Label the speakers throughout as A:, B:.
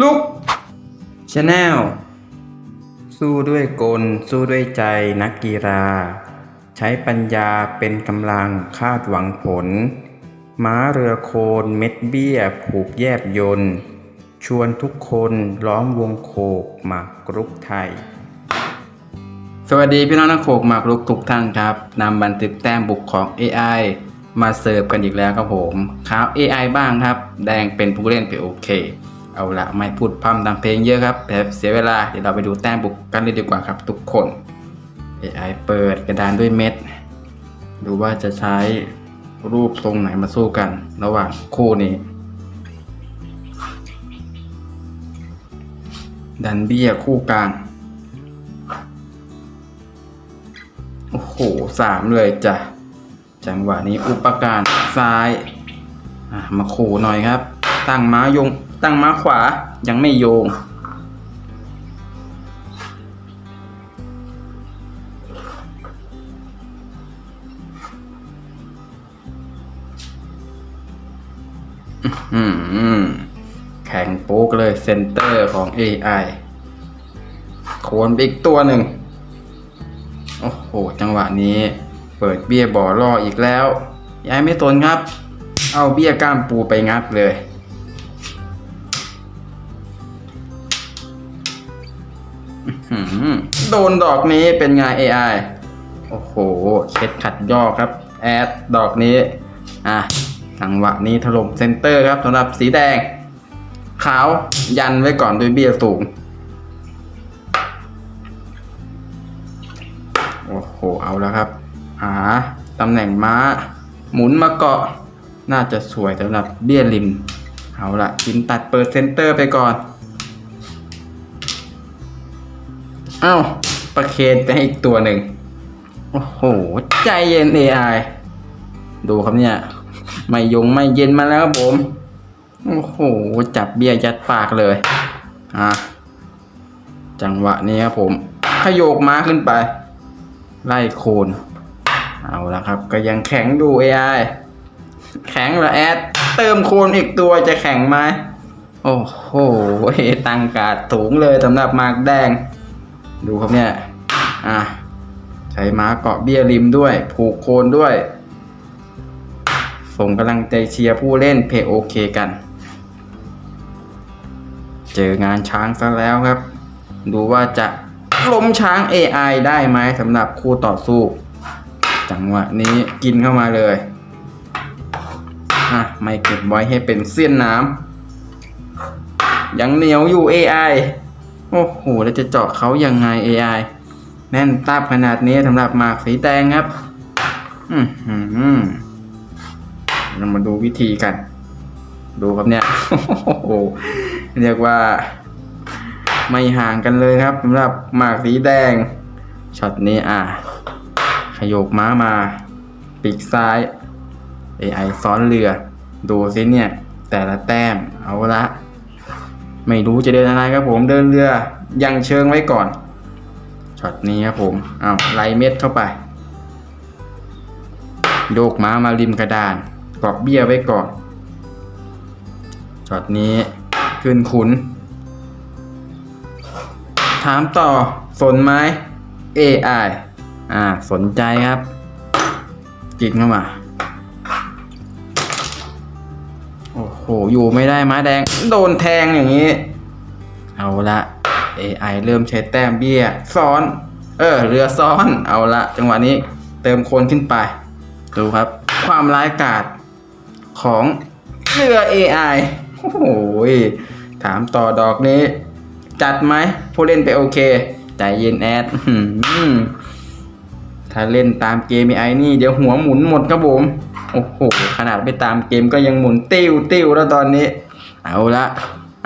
A: ลุกชาแนลสู้ด้วยกล สู้ด้วยใจนักกีฬา ใช้ปัญญาเป็นกำลังคาดหวังผล ม้าเรือโคนเม็ดเบี้ย ผูกแยบยนต์ชวนทุกคนล้อมวงโคกหมากรุกไทย สวัสดีพี่น้องนักโขกหมากรุกทุกท่านครับนำบันทึกแต้มบุกของ AI มาเสิร์ฟกันอีกแล้วครับผมข่าว AI บ้างครับ แดงเป็นผู้เล่นไปโอเค เอาละไม่พูดพร่ำทำเพลงเยอะครับแต่เสียเวลาเดี๋ยวเราไปดูแต้มบุกกันเลยดีกว่าครับทุกคน AI เปิดกระดานด้วยเม็ด ดูว่าจะใช้รูปทรงไหนมาสู้กัน ระหว่างคู่นี้ ดันเบี้ยคู่กลาง โอ้โหสามเลยจ้ะ จังหวะนี้อุปการซ้าย มาขู่หน่อยครับ ตั้งม้ายง ตั้งม้าขวายังไม่โยงอืมแข่งโป๊กเลยเซนเตอร์ของ AI ควรไปอีกตัวหนึ่ง โอ้โห จังหวะนี้ เปิดเบี้ยบ่อล่ออีกแล้ว ย้ายไม่ตนครับ เอาเบี้ยก้ามปูไปงัดเลย โดนดอกนี้เป็นไง AI โอ้โหเช็ดขัดย่อครับ แอดดอกนี้ อะจังหวะนี้ถล่มเซนเตอร์ครับสำหรับสีแดง ขาวยันไว้ก่อนด้วยเบี้ยสูง โอ้โห เอาแล้วครับ หาตำแหน่งม้า หมุนมาเกาะ น่าจะสวยสำหรับเบี้ยริม เอาละกินตัดเปิดเซนเตอร์ไปก่อน อ้าประเคนไปให้อีกตัวหนึ่ง โอ้โห ใจเย็น AI ดูครับเนี่ย ไม่ยงไม่เย็นมาแล้วครับผม โอ้โห จับเบี้ยยัดปากเลย อะ จังหวะนี้ครับผมขยโยกม้าขึ้นไป ไล่โคน เอาละครับ ก็ยังแข็งอยู่ AI แข็งเหรอแอด เติมโคนอีกตัวจะแข็งไหม โอ้โห ตังการ์ดสูงเลยสำหรับมากแดง ดูครับเนี่ย อะ ใช้ม้าเกาะเบี้ยริมด้วย ผูกโคนด้วย ส่งกำลังใจเชียร์ผู้เล่นเพโอเคกัน เจองานช้างซะแล้วครับ ดูว่าจะล้มช้าง AI ได้ไหมสำหรับคู่ต่อสู้ จังหวะนี้กินเข้ามาเลย อะ ไม่เก็บไว้ให้เป็นเสี้ยนน้ำยังเหนียวอยู่ AI โอ้โหแล้วจะเจาะเขายังไง AI แน่นตับขนาดนี้สำหรับหมากสีแดงครับ อือหือเรามาดูวิธีกัน ดูครับเนี่ยโอ้โหเรียกว่า ไม่ห่างกันเลยครับสำหรับหมากสีแดงช็อตนี้อะขยกม้ามาปีกซ้าย AI ซ้อนเรือ ดูสิเนี่ย แต่ละแต้มเอาละ ไม่รู้จะเดินอะไรครับผมเดินเรือยังเชิงไว้ก่อนช็อตนี้ครับผมเอาไลเม็ดเข้าไปโยกม้ามาริมกระดานกรอบเบี้ยไว้ก่อนช็อตนี้ขึ้นขุน ถามต่อสนไหม AI อ่า สนใจครับกินเข้ามา โอ้โห อยู่ไม่ได้ม้าแดง โดนแทงอย่างนี้ เอาละ AI เริ่มใช้แต้มเบี้ย ซ้อน เออ เรือซ้อน เอาละ จังหวะนี้เติมโคนขึ้นไป ดูครับ ความร้ายกาจของเรือ AI โอ้โหถามต่อดอกนี้ จัดไหมผู้เล่นไปโอเคใจเย็นแอดถ้าเล่นตามเกม AI นี่ เดี๋ยวหัวหมุนหมดครับผม โอ้โห ขนาดไปตามเกมก็ยังหมุนติ้วติ้วแล้วตอนนี้ เอาละ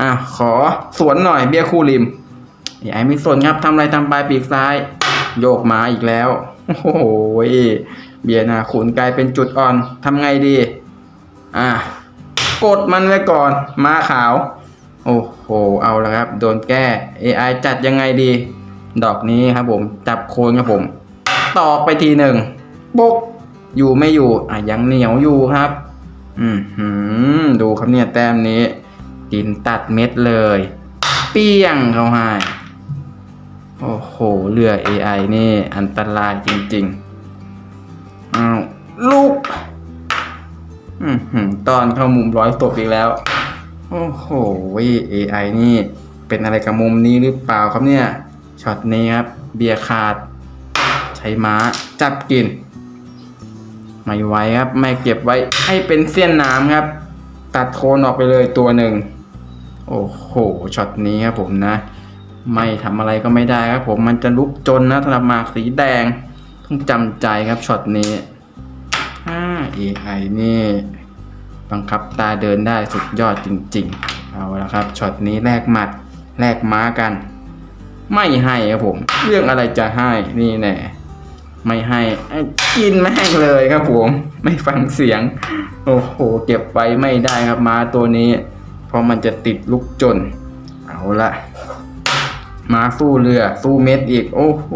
A: อะขอสวนหน่อยเบี้ยคู่ริมไอ้ไม่สนครับทำอะไรทำไปปีกซ้าย โยกมาอีกแล้ว โอ้โหยเบียนาขุนกลายเป็นจุดอ่อนทำไงดี อะกดมันไว้ก่อน มาขาว โอ้โห เอาละครับ โดนแก้ AI จัดยังไงดี ดอกนี้ครับผม จับโคนครับผม ตอกไปทีหนึ่งปุ๊ก อยู่ไม่อยู่อะยังเหนียวอยู่ครับ อืมหืมดูครับเนี่ยแต้มนี้กินตัดเม็ดเลย เปี้ยงเขาให้โอ้โหเรือ AI นี่ อันตรายจริงๆอ้าวลูกอือหือตอนเข้ามุมร้อยศพอีกแล้ว โอ้โห AI นี่ เป็นอะไรกับมุมนี้หรือเปล่าครับเนี่ยช็อตนี้ครับ เบียร์ขาด ใช้ม้าจับกิน ไม่ไว้ครับ ไม่เก็บไว้ให้เป็นเสี้ยนน้ำครับ ตัดโคนออกไปเลยตัวหนึ่งโอ้โหช็อตนี้ครับผมนะ ไม่ทำอะไรก็ไม่ได้ครับผมมันจะลุกจนนะสำหรับหมากสีแดงต้องจำใจครับช็อตนี้อ่า AI นี่ บังคับตาเดินได้สุดยอดจริง ๆ เอาละครับช็อตนี้แลกหมัดแลกม้ากัน ไม่ให้ครับผม เรื่องอะไรจะให้นี่แน่ ไม่ให้กินแม่งเลยครับผม ไม่ฟังเสียง โอ้โห เก็บไว้ไม่ได้ครับม้าตัวนี้ เพราะมันจะติดลูกจน เอาละม้าสู้เรือ สู้เม็ดอีก โอ้โห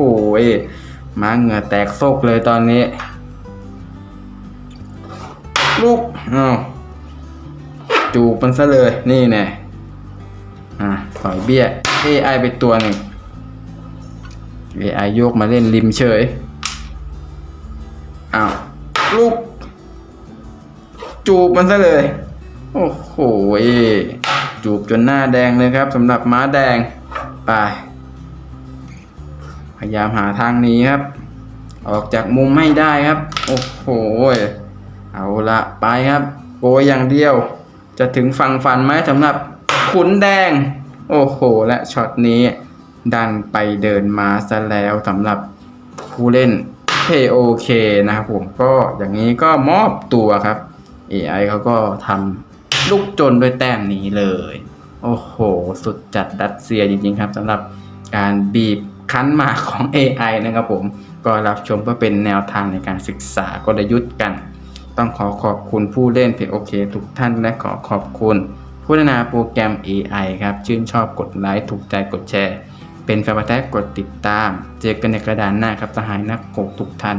A: ม้าเหงื่อแตกโซกเลยตอนนี้ ลูกอ้าวจูบมันซะเลยนี่แน่อะสอยเบี้ย AI ไปตัวหนึ่ง AI โยกมาเล่นริมเฉย อ้าวลูกจูบมันซะเลย โอ้โหจูบจนหน้าแดงเลยครับสำหรับม้าแดงไปพยายามหาทางนี้ครับ ออกจากมุมไม่ได้ครับ โอ้โหเอาละไปครับโกยอย่างเดียว จะถึงฝั่งฝันไหมสำหรับขุนแดง โอ้โห และช็อตนี้ ดันไปเดินมาซะแล้วสำหรับผู้เล่น KOK นะครับผมก็อย่างนี้ก็มอบตัวครับ AI เขาก็ทำลูกจนด้วยแต้มนี้เลย โอ้โห สุดจัดดัดเซียจริงๆครับสำหรับการบีบคั้นมาของ AI นะครับผม ก็รับชมเพื่อเป็นแนวทางในการศึกษากลยุทธ์กัน ต้องขอขอบคุณผู้เล่น POK ทุกท่านและขอขอบคุณผู้พัฒนาโปรแกรม AI ครับ ชื่นชอบกดไลค์ถูกใจกดแชร์ เป็นแฟนพันธ์แท้กดติดตาม เจอกันในกระดานหน้าครับสหายนักโกทุกท่าน